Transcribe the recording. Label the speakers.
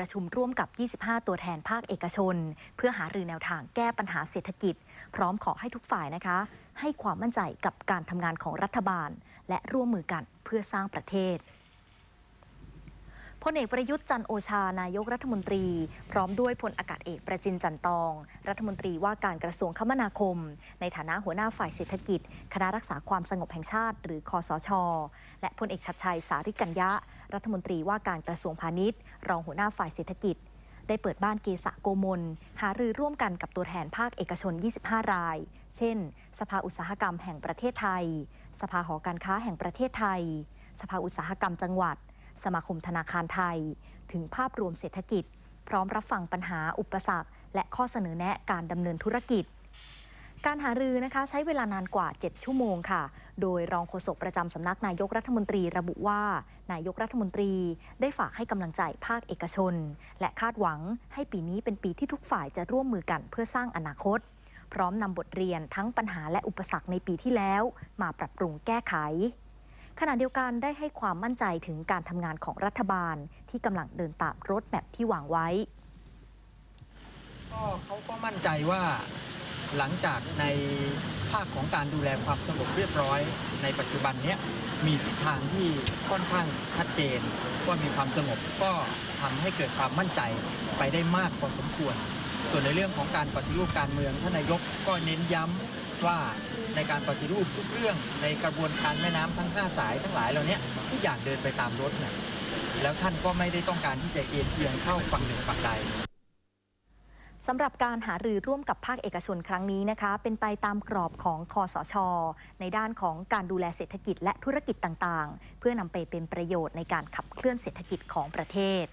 Speaker 1: ประชุมร่วมกับ 25 ตัวแทนภาคเอกชน เพื่อหารือแนวทางแก้ปัญหาเศรษฐกิจ พร้อมขอให้ทุกฝ่ายนะคะ ให้ความมั่นใจกับการทำงานของรัฐบาล และร่วมมือกันเพื่อสร้างประเทศ พลเอกประยุทธ์จันโอชานายกรัฐมนตรี พร้อมด้วยพลอากาศเอกประจินจันตอง รัฐมนตรีว่าการกระทรวงคมนาคม ในฐานะหัวหน้าฝ่ายเศรษฐกิจ คณะรักษาความสงบแห่งชาติ หรือคอสช และพลเอกชัดชัยสาริกัญญะ รัฐมนตรีว่าการกระทรวงพาณิชย์ รองหัวหน้าฝ่ายเศรษฐกิจ ได้เปิดบ้านเกษะโกมล หารือร่วมกันกับตัวแทนภาคเอกชน 25 ราย เช่น สภาอุตสาหกรรมแห่งประเทศไทย สภาหอการค้าแห่งประเทศไทย สภาอุตสาหกรรมจังหวัด สมาคมธนาคารไทย ถึงภาพรวมเศรษฐกิจ พร้อมรับฟังปัญหาอุปสรรค และข้อเสนอแนะการดำเนินธุรกิจ การหารือนะคะใช้เวลานานกว่า 7 ชั่วโมงค่ะ โดยรองโฆษกประจำสำนักนายกรัฐมนตรีระบุว่า นายกรัฐมนตรีได้ฝากให้กำลังใจภาคเอกชน และคาดหวังให้ปีนี้เป็นปีที่ทุกฝ่ายจะร่วมมือกันเพื่อสร้างอนาคตพร้อมนำบทเรียนทั้งปัญหาและอุปสรรคในปีที่แล้ว มาปรับปรุงแก้ไข ขณะเดียวกันได้ให้ความมั่นใจถึงการทำงานของรัฐบาลที่กำลังเดินตามรถแมพที่วางไว้
Speaker 2: ก็เขาก็มั่นใจว่าหลังจากในภาคของการดูแลความสงบเรียบร้อย ในปัจจุบันนี้มีทิศทางที่ค่อนข้างชัดเจนว่ามีความสงบก็ทำให้เกิดความมั่นใจไปได้มากพอสมควร ส่วนในเรื่องของการปฏิรูปการเมืองท่านนายกก็เน้นย้ ว่าในการปฏิรูปทุกเรื่องในกระบวนการแม่น้ำทั้ง 5 สายทั้งหลายเหล่านี้ทุกอย่างเดินไปตามรถเนี่ยแล้วท่านก็ไม่ได้ต้องการที่จะเอียงเอียงเข้าฝั่งหนึ่งฝั่งใด
Speaker 1: สำหรับการหารือร่วมกับภาคเอกชนครั้งนี้นะคะ เป็นไปตามกรอบของคอสช ในด้านของการดูแลเศรษฐกิจและธุรกิจต่างๆ เพื่อนำไปเป็นประโยชน์ในการขับเคลื่อนเศรษฐกิจของประเทศ